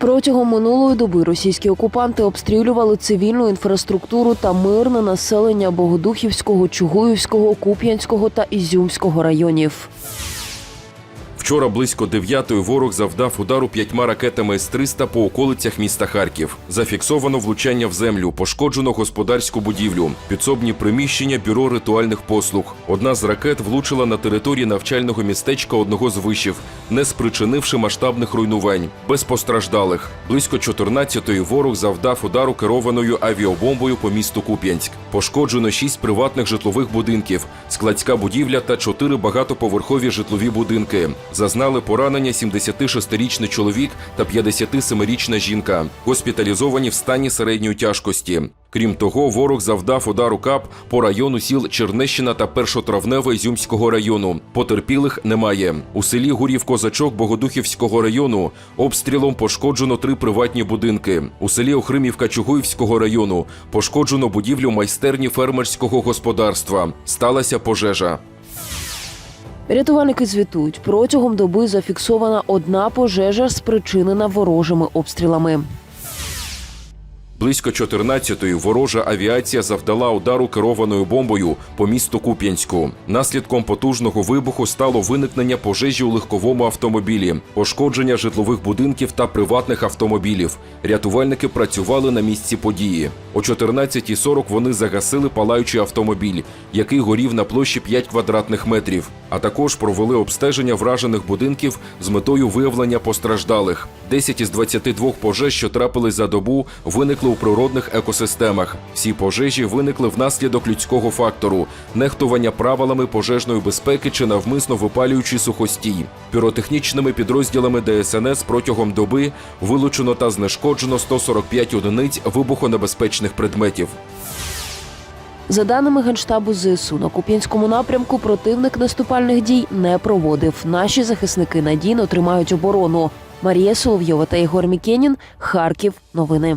Протягом минулої доби російські окупанти обстрілювали цивільну інфраструктуру та мирне населення Богодухівського, Чугуївського, Куп'янського та Ізюмського районів. Вчора близько 9-ї ворог завдав удару п'ятьма ракетами С-300 по околицях міста Харків. Зафіксовано влучання в землю, пошкоджено господарську будівлю, підсобні приміщення бюро ритуальних послуг. Одна з ракет влучила на території навчального містечка одного з вишів, не спричинивши масштабних руйнувань, без постраждалих. Близько 14-ї ворог завдав удару керованою авіабомбою по місту Куп'янськ. Пошкоджено шість приватних житлових будинків, складська будівля та чотири багатоповерхові житлові будинки. Зазнали поранення 76-річний чоловік та 57-річна жінка, госпіталізовані в стані середньої тяжкості. Крім того, ворог завдав удару КАП по району сіл Чернещина та Першотравневе Ізюмського району. Потерпілих немає. У селі Гурів-Козачок Богодухівського району обстрілом пошкоджено три приватні будинки. У селі Охримівка Чугуївського району пошкоджено будівлю майстерні фермерського господарства. Сталася пожежа. Рятувальники звітують, протягом доби зафіксована одна пожежа, спричинена ворожими обстрілами. Близько 14-ї ворожа авіація завдала удару керованою бомбою по місту Куп'янську. Наслідком потужного вибуху стало виникнення пожежі у легковому автомобілі, пошкодження житлових будинків та приватних автомобілів. Рятувальники працювали на місці події. О 14.40 вони загасили палаючий автомобіль, який горів на площі 5 квадратних метрів. А також провели обстеження вражених будинків з метою виявлення постраждалих. 10 із 22 пожеж, що трапились за добу, виникли у природних екосистемах. Всі пожежі виникли внаслідок людського фактору, нехтування правилами пожежної безпеки чи навмисно випалюючи сухостій. Піротехнічними підрозділами ДСНС протягом доби вилучено та знешкоджено 145 одиниць вибухонебезпечних предметів. За даними генштабу ЗСУ, на Куп'янському напрямку противник наступальних дій не проводив. Наші захисники надійно тримають оборону. Марія Соловйова та Ігор Мікенін. Харків. Новини.